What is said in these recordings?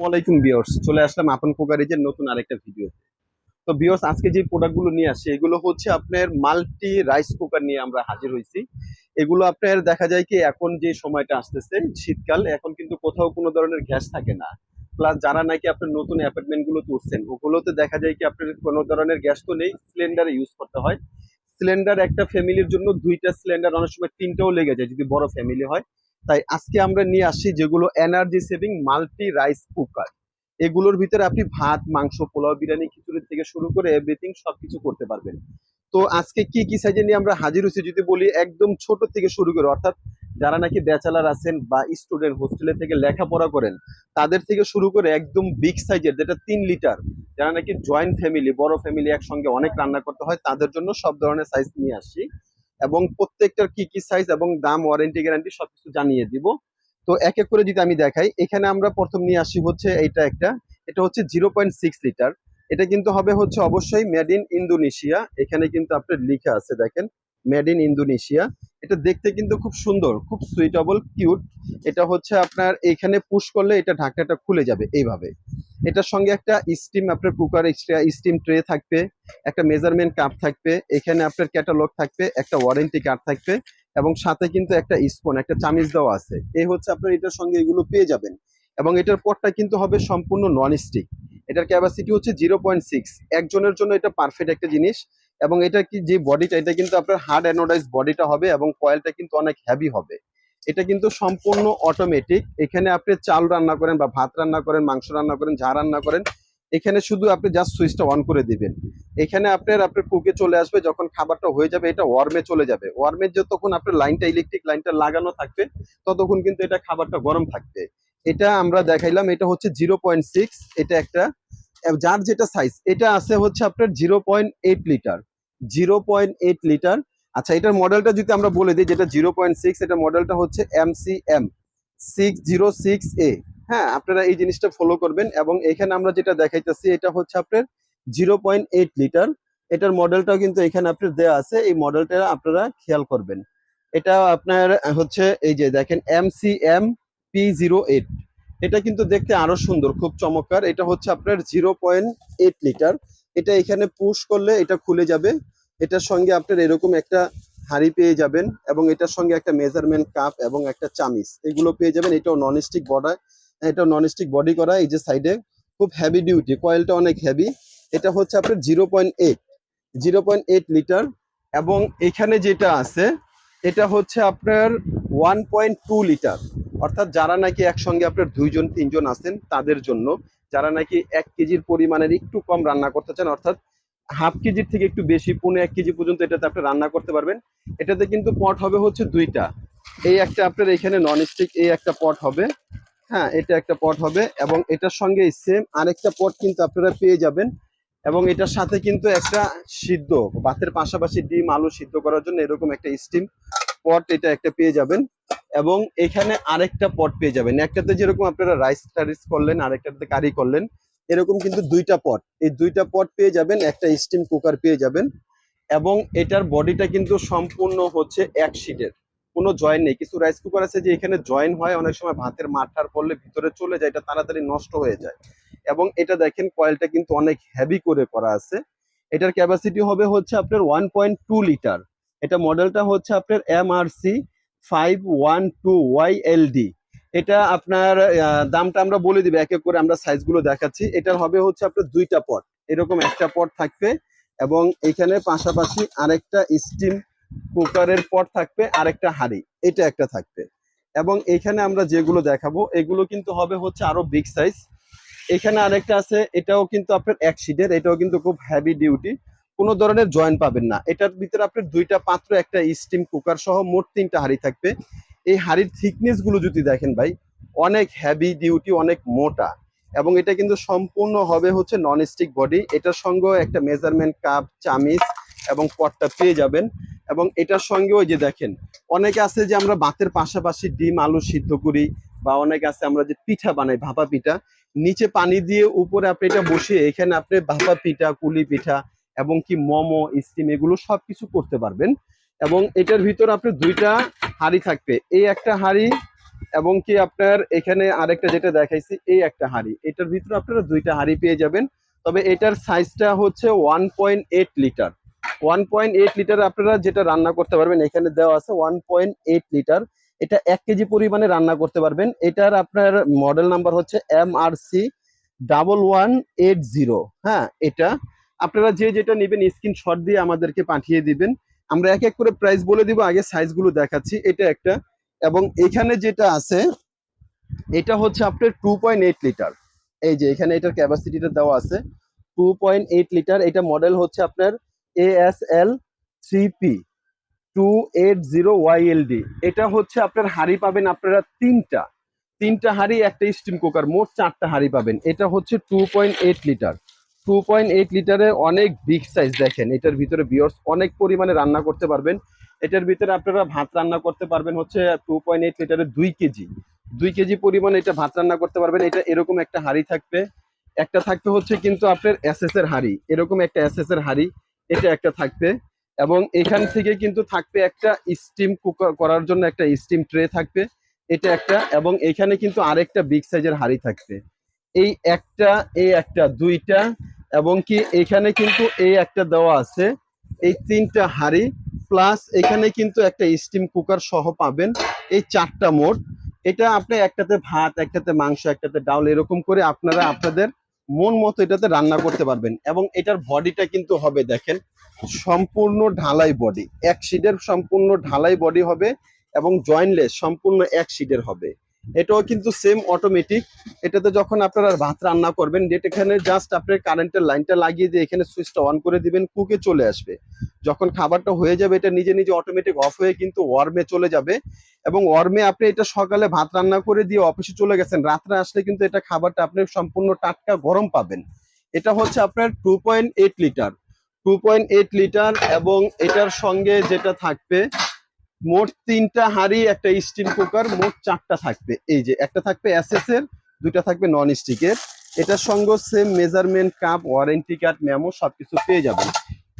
ওয়ালাইকুম বিয়র্স চলে আসলাম আপন কোকারেজের নতুন আরেকটা ভিডিও তো। বিয়র্স আজকে যে প্রোডাক্টগুলো নিয়ে আসছে, এগুলো হচ্ছে আপনার মাল্টি রাইস কুকার নিয়ে আমরা হাজির হয়েছি এগুলো আপনার দেখা যায় কি, এখন যে সময়টা আসতেছে, শীতকাল, এখন কিন্তু কোথাও কোনো ধরনের গ্যাস থাকে না। প্লাস যারা নাকি আপনার নতুন অ্যাপার্টমেন্টগুলো তুলছেন ওগুলোতে দেখা যায় কি, আপনার কোনো ধরনের গ্যাস তো নেই সিলিন্ডারে ইউজ করতে হয়। সিলিন্ডার একটা ফ্যামিলির জন্য দুইটা সিলিন্ডার অনেক সময় তিনটাও লেগে যায়, যদি বড় ফ্যামিলি হয়। তাই আজকে আমরা নিয়ে আসছি যেগুলো energy saving multi rice cooker এগুলোর ভিতরে আপনি ভাত, মাংস, পোলাও, বিরিয়ানি, খিচুড়ি থেকে শুরু করে এভরিথিং সবকিছু করতে পারবেন। তো আজকে কি কি সাইজে নিয়ে আমরা হাজির হয়েছি যদি বলি একদম ছোট থেকে শুরু করে, অর্থাৎ যারা নাকি ব্যাচেলার আছেন বা স্টুডেন্ট হোস্টেলে থেকে লেখাপড়া করেন, তাদের থেকে শুরু করে একদম বিগ সাইজের যেটা তিন লিটার যারা নাকি জয়েন্ট ফ্যামিলি বড় ফ্যামিলি একসঙ্গে অনেক রান্না করতে হয়, তাদের জন্য সব ধরনের সাইজ নিয়ে আসছি এবং প্রত্যেকটার কি কি সাইজ এবং দাম ওয়ারেন্টি গ্যারান্টি সবকিছু জানিয়ে দিব। তো এক এক করে যদি আমি দেখাই, এখানে আমরা প্রথম নিয়ে আসি হচ্ছে এইটা একটা। এটা হচ্ছে জিরো পয়েন্ট সিক্স লিটার এটা কিন্তু হবে হচ্ছে অবশ্যই মেড ইন ইন্দোনেশিয়া এখানে কিন্তু আপনার লিখা আছে দেখেন। Made in Indonesia. এটা দেখতে কিন্তু খুব সুন্দর, খুব সুইটেবল কিউট এটা হচ্ছে আপনার এখানে পুশ করলে এটা ঢাকনাটা খুলে যাবে এইভাবে। এটার সঙ্গে একটা স্টিম আপনার কুকার এক্সট্রা স্টিম ট্রে থাকবে, একটা মেজারমেন্ট কাপ থাকবে, এখানে আপনার ক্যাটালগ থাকবে, একটা ওয়ারেন্টি কার্ড থাকবে, এবং সাথে কিন্তু একটা স্পুন একটা চামিচ দেওয়া আছে। এই হচ্ছে আপনার এটার সঙ্গে এগুলো পেয়ে যাবেন। এবং এটার পটটা কিন্তু হবে সম্পূর্ণ নন স্টিক এটার ক্যাপাসিটি হচ্ছে জিরো পয়েন্ট সিক্স একজনের জন্য এটা পারফেক্ট একটা জিনিস। এবং এটা কি যে বডিটা এটা কিন্তু আপনার হার্ড অ্যানোডাইজ বডিটা হবে এবং কয়েলটা কিন্তু অনেক হেভি হবে। এটা কিন্তু সম্পূর্ণ অটোমেটিক এখানে আপনি চাল রান্না করেন বা ভাত রান্না করেন, মাংস রান্না করেন ঝা রান্না করেন, এখানে শুধু আপনি জাস্ট সুইচটা অন করে দিবেন। এখানে আপনার আপনার কুকে চলে আসবে, যখন খাবারটা হয়ে যাবে, এটা ওয়ার্মে চলে যাবে। ওয়ার্মের যতক্ষণ আপনার লাইনটা ইলেকট্রিক লাইনটা লাগানো থাকবে, ততক্ষণ কিন্তু এটা খাবারটা গরম থাকবে। এটা আমরা দেখাইলাম, এটা হচ্ছে জিরো পয়েন্ট সিক্স এটা একটা যার যেটা সাইজ এটা আছে হচ্ছে আপনার zero point eight litre zero point eight litre আচ্ছা এটার মডেলটা যদি আমরা বলে দিই, যেটা জিরো পয়েন্ট সিক্স এটা মডেলটা হচ্ছে M C M six zero six A হ্যাঁ আপনারা এই জিনিসটা ফলো করবেন এবং এখানে আমরা যেটা দেখাইতেছি, এটা হচ্ছে আপনার জিরো পয়েন্ট এইট লিটার এটার মডেলটাও কিন্তু এখানে আপনার দেওয়া আছে, এই মডেলটা আপনারা খেয়াল করবেন। এটা আপনার হচ্ছে, এই যে দেখেন M C M P zero eight এটা কিন্তু দেখতে আরও সুন্দর, খুব চমৎকার। এটা হচ্ছে আপনার জিরো পয়েন্ট এইট লিটার এটা এখানে পুশ করলে এটা খুলে যাবে। এটার সঙ্গে আপনার এরকম একটা হাঁড়ি পেয়ে যাবেন এবং এটার সঙ্গে একটা মেজারমেন্ট কাপ এবং একটা চামিচ। এগুলো পেয়ে যাবেন। এটাও ননস্টিক বডা এটা ননস্টিক বডি করা এই যে সাইডে খুব হেভি ডিউটি কয়েলটা অনেক হেভি এটা হচ্ছে আপনার zero point eight zero point eight litre এবং এখানে যেটা আছে, এটা হচ্ছে আপনার ওয়ান পয়েন্ট টু লিটার অর্থাৎ যারা নাকি একসঙ্গে আপনার দুইজন, তিনজন আছেন, তাদের জন্য, যারা নাকি এক কেজির পরিমাণের একটু কম রান্না করতে চান, অর্থাৎ হাফ কেজির থেকে একটু বেশি পনেরো এক কেজি পর্যন্ত এটাতে আপনি রান্না করতে পারবেন। এটাতে কিন্তু পট হবে হচ্ছে দুইটা। এই একটা আপনার এখানে নন স্টিক এই একটা পট হবে। হ্যাঁ এটা একটা পট হবে এবং এটার সঙ্গে সেম আরেকটা পট কিন্তু আপনারা পেয়ে যাবেন এবং এটার সাথে কিন্তু একটা সিদ্ধ, ভাতের পাশাপাশি ডিম, আলু সিদ্ধ করার জন্য এরকম একটা স্টিম পট এটা একটা পেয়ে যাবেন এবং এখানে আরেকটা পট পেয়ে যাবেন। একটাতে যেরকম আপনারা রাইস টারিস করলেন, আরেকটাতে কারি করলেন, এরকম কিন্তু দুইটা পট। এই দুইটা পট পেয়ে যাবেন, একটা স্টিম কুকার পেয়ে যাবেন এবং এটার বডিটা কিন্তু সম্পূর্ণ হচ্ছে এক শিটের কোনো জয়েন নেই। কিছু রাইস কুকার আছে যে এখানে জয়েন হয়, অনেক সময় ভাতের মাঠার পড়লে ভিতরে চলে যায়, এটা তাড়াতাড়ি নষ্ট হয়ে যায়। এবং এটা দেখেন কয়েলটা কিন্তু অনেক হেভি করে করা আছে। এটার ক্যাপাসিটি হবে হচ্ছে আপনার ওয়ান পয়েন্ট টু লিটার এটা মডেলটা হচ্ছে আপনার M R C five one two Y L D এটা আপনার দামটা আমরা বলে দিবে, এক এক করে আমরা সাইজগুলো দেখাচ্ছি। এটার হবে হচ্ছে আপনার দুইটা পট। এরকম একটা পট থাকবে এবং এখানে পাশাপাশি আরেকটা স্টিম কুকারের পট থাকবে, আরেকটা হাঁড়ি। এটা একটা থাকবে। এবং এখানে আমরা যেগুলো দেখাবো, এগুলো কিন্তু হবে হচ্ছে আরও বিগ সাইজ এখানে আরেকটা আছে, এটাও কিন্তু আপনার এক এটাও কিন্তু খুব হেভি ডিউটি কোনো ধরনের জয়েন্ট পাবেন না। এটার ভিতরে আপনি দুইটা পাত্র, একটা স্টিম কুকার সহ মোট তিনটা হাঁড়ি থাকবে। এই হাঁড়ির থিকনেসগুলো যদি দেখেন ভাই, অনেক হেভি ডিউটি অনেক মোটা। এবং এটা কিন্তু সম্পূর্ণ হবে হচ্ছে নন স্টিক বডি এটার সঙ্গেও একটা মেজারমেন্ট কাপ চামিচ এবং পটটা পেয়ে যাবেন। এবং এটার সঙ্গে ওই যে দেখেন, অনেকে আছে যে আমরা ভাতের পাশাপাশি ডিম, আলু সিদ্ধ করি বা অনেকে আছে আমরা যে পিঠা বানাই, ভাপা পিঠা। নিচে পানি দিয়ে উপরে আপনি এটা বসিয়ে এখানে আপনি ভাপা পিঠা, কুলি পিঠা এবং কি মোমো স্টিম এগুলো সবকিছু করতে পারবেন। এবং এটার ভিতর আপনি দুইটা হাঁড়ি থাকবে। এই একটা হাঁড়ি এবং কি আপনার এখানে আরেকটা যেটা দেখাইছি, এই একটা হাড়ি। এটার ভিতরে আপনারা দুইটা হাড়ি পেয়ে যাবেন। তবে এটার সাইজটা হচ্ছে one point eight litre one point eight litre আপনারা যেটা রান্না করতে পারবেন, এখানে দেওয়া আছে ওয়ান পয়েন্ট এইট লিটার এটা এক কেজি পরিমাণে রান্না করতে পারবেন। এটার আপনার মডেল নাম্বার হচ্ছে M R C double one eight zero হ্যাঁ এটা আপনারা যে যেটা নেবেন স্ক্রিনশট দিয়ে আমাদেরকে পাঠিয়ে দিবেন। আমরা এক এক করে প্রাইস বলে দিব, আগে সাইজগুলো দেখাচ্ছি, এটা একটা। এবং এখানে যেটা আছে, এটা হচ্ছে আপনার টু পয়েন্ট এইট লিটার এই যে এখানে এটার ক্যাপাসিটিটা দেওয়া আছে টু পয়েন্ট এইট লিটার এটা মডেল হচ্ছে আপনার A S L three P two eight zero YLD এটা হচ্ছে আপনার হাড়ি পাবেন আপনারা তিনটা। তিনটা হাড়ি, একটা স্টিম কুকার মোট চারটা হাড়ি পাবেন। এটা হচ্ছে two point eight litre two point eight লিটারে অনেক বিগ সাইজ দেখেন। এটার ভিতরে বিয়র্স অনেক পরিমাণে রান্না করতে পারবেন। এটার ভিতরে আপনারা ভাত রান্না করতে পারবেন হচ্ছে টু পয়েন্ট এইট লিটারে দুই কেজি। দুই কেজি পরিমাণে এটা ভাত রান্না করতে পারবেন। এটা এরকম একটা হাড়ি থাকবে। একটা থাকবে হচ্ছে কিন্তু আপনার এসএস এর হাড়ি। এরকম একটা এসএস এর হাড়ি। এটা একটা থাকবে। এবং এখান থেকে কিন্তু থাকবে একটা স্টিম কুকার করার জন্য একটা স্টিম ট্রে থাকবে। এটা একটা এবং এখানে কিন্তু আরেকটা বিগ সাইজের হাড়ি থাকবে। এই একটা এই একটা, দুইটা এবং কি এখানে কিন্তু এই একটা দেওয়া আছে, এই তিনটা হাড়ি প্লাস এখানে কিন্তু একটা স্টিম কুকার সহ পাবেন, এই চারটা মোট। এটা আপনি একটাতে ভাত, একটাতে মাংস, একটাতে ডাউল এরকম করে আপনারা আপনাদের মন মতো এটাতে রান্না করতে পারবেন। এবং এটার বডিটা কিন্তু হবে দেখেন, সম্পূর্ণ ঢালাই বডি এক শিটের সম্পূর্ণ ঢালাই বডি হবে এবং জয়েন্টলেস সম্পূর্ণ এক শিটের হবে। এটাও কিন্তু সেম অটোমেটিক এটাতে যখন আপনারা ভাত রান্না করবেন এখানে জাস্ট আপনার কারেন্টের লাইনটা লাগিয়ে দিয়ে এখানে সুইচটা অন করে দিবেন কুকে চলে আসবে। যখন খাবারটা হয়ে যাবে, এটা নিজে নিজে অটোমেটিক অফ হয়ে কিন্তু ওয়ার্মে চলে যাবে। এবং ওয়ার্মে আপনি এটা সকালে ভাত রান্না করে দিয়ে অফিসে চলে গেছেন, রাত্রে আসলে কিন্তু এটা খাবারটা আপনি সম্পূর্ণ টাটকা গরম পাবেন। এটা হচ্ছে আপনার two point eight litre two point eight litre এবং এটার সঙ্গে যেটা থাকবে মোট তিনটা হাঁড়ি, একটা স্টিল কুকার মোট চারটা থাকবে। এই যে, একটা থাকবে এসএস এর দুইটা থাকবে নন স্টিকের এটার সঙ্গে same measurement cup warranty card memo সবকিছু পেয়ে যাবেন।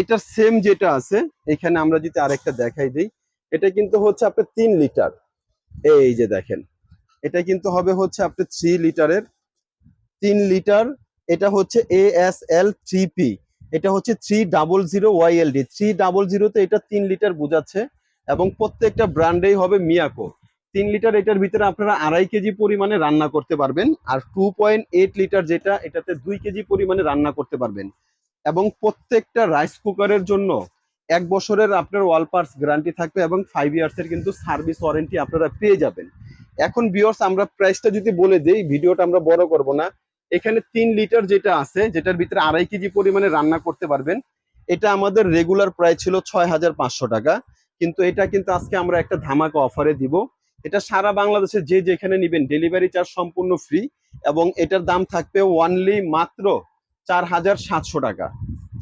এটার সেম যেটা আছে, এখানে আমরা যদি আরেকটা দেখাই দিই, এটা কিন্তু হচ্ছে আপনার তিন লিটার এই যে দেখেন, এটা কিন্তু হবে হচ্ছে আপনার থ্রি লিটারের তিন লিটার এটা হচ্ছে A S L three P এটা হচ্ছে three double zero YLD three double জিরোতে এটা তিন লিটার বোঝাচ্ছে। এবং প্রত্যেকটা ব্র্যান্ডেই হবে মিয়াকো। তিন লিটার এটার ভিতরে আপনারা আড়াই কেজি পরিমাণে রান্না করতে পারবেন আর টু পয়েন্ট এইট লিটার যেটা, এটাতে দুই কেজি পরিমাণে রান্না করতে পারবেন। এবং প্রত্যেকটা রাইস কুকারের জন্য এক বছরের আপনার ওয়াল পার্টস গ্যারান্টি থাকবে এবং ফাইভ ইয়ার্সের কিন্তু সার্ভিস ওয়ারেন্টি আপনারা পেয়ে যাবেন। এখন বিয়র্স আমরা প্রাইসটা যদি বলে দিই, ভিডিওটা আমরা বড় করব না। এখানে তিন লিটার যেটা আছে, যেটার ভিতরে আড়াই কেজি পরিমাণে রান্না করতে পারবেন, এটা আমাদের রেগুলার প্রাইস ছিল ছয় হাজার পাঁচশো টাকা। কিন্তু এটা কিন্তু আজকে আমরা একটা ধামাকা অফারে দিব। এটা সারা বাংলাদেশে যে যেখানে নেবেন ডেলিভারি চার্জ সম্পূর্ণ ফ্রি এবং এটার দাম থাকবে ওয়ানলি মাত্র চার হাজার সাতশো টাকা।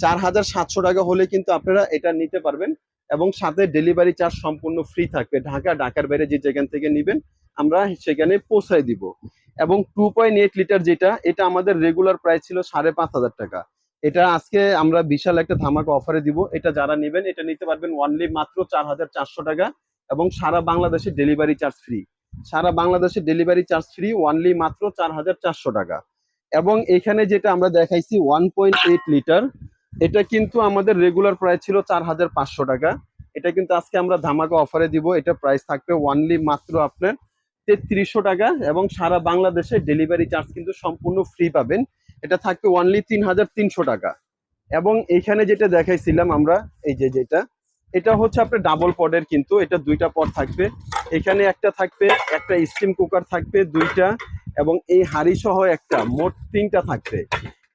চার হাজার সাতশো টাকা হলে কিন্তু আপনারা এটা নিতে পারবেন এবং সাথে ডেলিভারি চার্জ সম্পূর্ণ ফ্রি থাকবে। ঢাকা, ঢাকার বাইরে যে যেখান থেকে নেবেন আমরা সেখানে পৌঁছায় দিব। এবং টু পয়েন্ট এইট লিটার যেটা, এটা আমাদের রেগুলার প্রাইস ছিল সাড়ে পাঁচ হাজার টাকা। এটা আজকে আমরা বিশাল একটা ধামাকা অফারে দিব। এটা যারা নেবেন, এটা নিতে পারবেন ওয়ানলি মাত্র চার হাজার চারশো টাকা এবং সারা বাংলাদেশে ডেলিভারি চার্জ ফ্রি সারা বাংলাদেশে ডেলিভারি চার্জ ফ্রি ওয়ানলি মাত্র চার হাজার চারশো টাকা। এবং এখানে যেটা আমরা দেখাইছি ওয়ান পয়েন্ট এইট লিটার এটা কিন্তু আমাদের রেগুলার প্রাইস ছিল চার হাজার পাঁচশো টাকা। এটা কিন্তু আজকে আমরা ধামাকা অফারে দিব। এটা প্রাইস থাকবে ওয়ানলি মাত্র আপনার তেত্রিশশো টাকা এবং সারা বাংলাদেশে ডেলিভারি চার্জ কিন্তু সম্পূর্ণ ফ্রি পাবেন। এটা থাকবে ওয়ানলি তিন হাজার তিনশো টাকা। এবং এখানে যেটা দেখাইছিলাম আমরা, এই যে যেটা, এটা হচ্ছে আপনার ডাবল পডের কিন্তু, এটা দুইটা পদ থাকবে। এখানে একটা থাকবে, একটা স্টিম কুকার থাকবে দুইটা, এবং এই হাড়ি সহ একটা, মোট তিনটা থাকবে।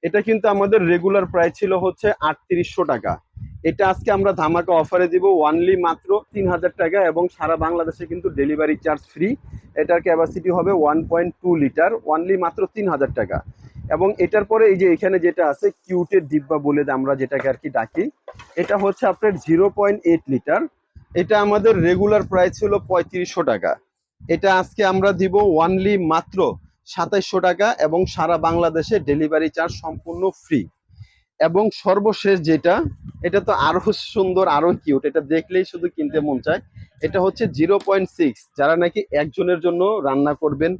এটা কিন্তু আমাদের রেগুলার প্রাইস ছিল হচ্ছে আটত্রিশশো টাকা। এটা আজকে আমরা ধামাকা অফারে দিব ওয়ানলি মাত্র তিন হাজার টাকা, এবং সারা বাংলাদেশে কিন্তু ডেলিভারি চার্জ ফ্রি এটার ক্যাপাসিটি হবে one point two litre only মাত্র তিন হাজার টাকা। এবং এটার পরে এই যে এখানে যেটা আছে কিউটের ডিব্বা বলে আমরা যেটাকে আর কি ডাকি, এটা হচ্ছে আপনার জিরো পয়েন্ট এইট লিটার এটা আমাদের রেগুলার প্রাইস ছিল পঁয়ত্রিশশো টাকা। এটা আজকে আমরা দিব ওয়ানলি মাত্র সাতাইশশো টাকা এবং সারা বাংলাদেশে ডেলিভারি চার্জ সম্পূর্ণ ফ্রি এবং সর্বশেষ যেটা, এটা তো আরও সুন্দর আরও কিউট এটা দেখলেই শুধু কিনতে মন চায়। এটা হচ্ছে জিরো পয়েন্ট সিক্স যারা নাকি একজনের জন্য রান্না করবেন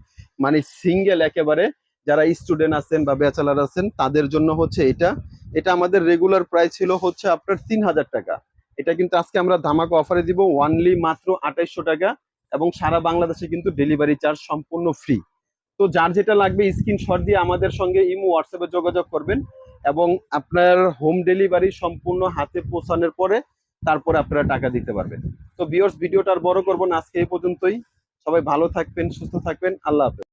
মানে সিঙ্গেল একেবারে যারা স্টুডেন্ট আছেন বা ব্যাচেলার আছেন, তাদের জন্য হচ্ছে এটা। এটা আমাদের রেগুলার প্রাইস ছিল হচ্ছে আপনার তিন হাজার টাকা। এটা কিন্তু আজকে আমরা ধামাকা অফারে দিব ওয়ানলি মাত্র আঠাইশশো টাকা এবং সারা বাংলাদেশে কিন্তু ডেলিভারি চার্জ সম্পূর্ণ ফ্রি তো যার যেটা লাগবে স্ক্রিনশট দিয়ে আমাদের সঙ্গে ইমো হোয়াটসঅ্যাপে যোগাযোগ করবেন এবং আপনার হোম ডেলিভারি সম্পূর্ণ হাতে পৌঁছানোর পরে তারপরে আপনারা টাকা দিতে পারবেন। তো বিয়র্স ভিডিওটা আর বড় করব না, আজকে এই পর্যন্তই। সবাই ভালো থাকবেন, সুস্থ থাকবেন। আল্লাহ হাফেজ।